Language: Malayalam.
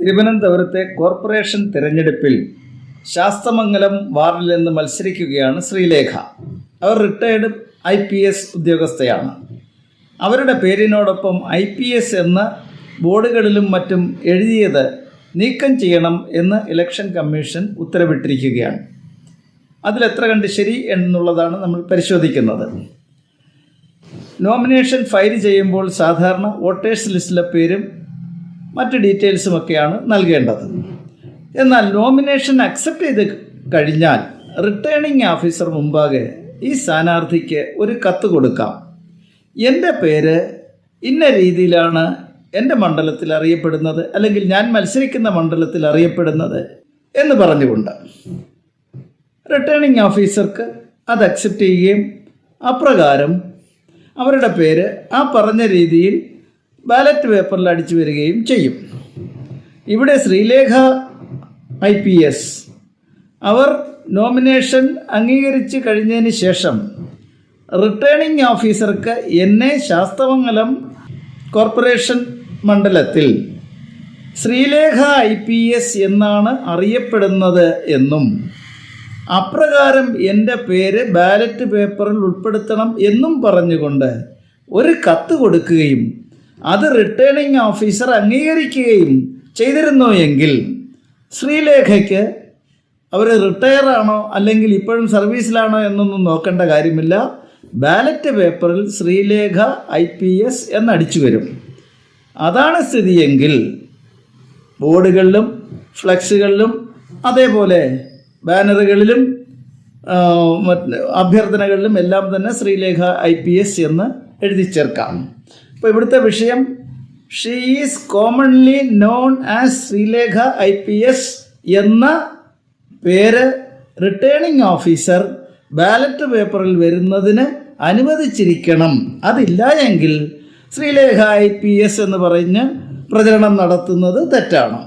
തിരുവനന്തപുരത്തെ കോർപ്പറേഷൻ തിരഞ്ഞെടുപ്പിൽ ശാസ്തമംഗലം വാർഡിൽ നിന്ന് മത്സരിക്കുകയാണ് ശ്രീലേഖ. അവർ റിട്ടയർഡ് ഐ പി എസ് ഉദ്യോഗസ്ഥയാണ്. അവരുടെ പേരിനോടൊപ്പം ഐ പി എസ് എന്ന് ബോർഡുകളിലും മറ്റും എഴുതിയത് നീക്കം ചെയ്യണം എന്ന് ഇലക്ഷൻ കമ്മീഷൻ ഉത്തരവിട്ടിരിക്കുകയാണ്. അതിലെത്ര കണ്ട് ശരി എന്നുള്ളതാണ് നമ്മൾ പരിശോധിക്കുന്നത്. നോമിനേഷൻ ഫയൽ ചെയ്യുമ്പോൾ സാധാരണ വോട്ടേഴ്സ് ലിസ്റ്റിലെ പേരും മറ്റ് ഡീറ്റെയിൽസും ഒക്കെയാണ് നൽകേണ്ടത്. എന്നാൽ നോമിനേഷൻ അക്സെപ്റ്റ് ചെയ്ത് കഴിഞ്ഞാൽ റിട്ടേണിംഗ് ഓഫീസർ മുമ്പാകെ ഈ സ്ഥാനാർത്ഥിക്ക് ഒരു കത്ത് കൊടുക്കാം. എന്റെ പേര് ഇന്ന രീതിയിലാണ് എന്റെ മണ്ഡലത്തിൽ അറിയപ്പെടുന്നത് അല്ലെങ്കിൽ ഞാൻ മത്സരിക്കുന്ന മണ്ഡലത്തിൽ അറിയപ്പെടുന്നത് എന്ന് പറഞ്ഞുകൊണ്ട് റിട്ടേണിംഗ് ഓഫീസർക്ക് അത് അക്സെപ്റ്റ് ചെയ്യുകയും അപ്രകാരം അവരുടെ പേര് ആ പറഞ്ഞ രീതിയിൽ ബാലറ്റ് പേപ്പറിൽ അടിച്ചു വരികയും ചെയ്യും. ഇവിടെ ശ്രീലേഖ ഐ പി എസ്. അവർ നോമിനേഷൻ അംഗീകരിച്ച് കഴിഞ്ഞതിന് ശേഷം റിട്ടേണിംഗ് ഓഫീസർക്ക് എന്നെ ശാസ്തമംഗലം കോർപ്പറേഷൻ മണ്ഡലത്തിൽ ശ്രീലേഖ ഐ പി എസ് എന്നാണ് അറിയപ്പെടുന്നത് എന്നും അപ്രകാരം എന്റെ പേര് ബാലറ്റ് പേപ്പറിൽ ഉൾപ്പെടുത്തണം എന്നും പറഞ്ഞുകൊണ്ട് ഒരു കത്ത് കൊടുക്കുകയും അത് റിട്ടേണിംഗ് ഓഫീസർ അംഗീകരിക്കുകയും ചെയ്തിരുന്നു എങ്കിൽ ശ്രീലേഖയ്ക്ക് അവർ റിട്ടയർ ആണോ അല്ലെങ്കിൽ ഇപ്പോഴും സർവീസിലാണോ എന്നൊന്നും നോക്കേണ്ട കാര്യമില്ല. ബാലറ്റ് പേപ്പറിൽ ശ്രീലേഖ ഐ പി എസ് എന്നടിച്ചു വരും. അതാണ് സ്ഥിതിയെങ്കിൽ ബോർഡുകളിലും ഫ്ലക്സുകളിലും അതേപോലെ ബാനറുകളിലും അഭ്യർത്ഥനകളിലും എല്ലാം തന്നെ ശ്രീലേഖ ഐ പി എസ് എന്ന് എഴുതി ചേർക്കാം. അപ്പോൾ ഇവിടുത്തെ വിഷയം she is commonly known as Sreelekha I P S എന്ന പേര് റിട്ടേണിംഗ് ഓഫീസർ ബാലറ്റ് പേപ്പറിൽ വരുന്നതിന് അനുവദിച്ചിരിക്കണം. അതില്ല എങ്കിൽ ശ്രീലേഖ ഐ പി എസ് എന്ന് പറഞ്ഞ് പ്രചരണം നടത്തുന്നത് തെറ്റാണ്.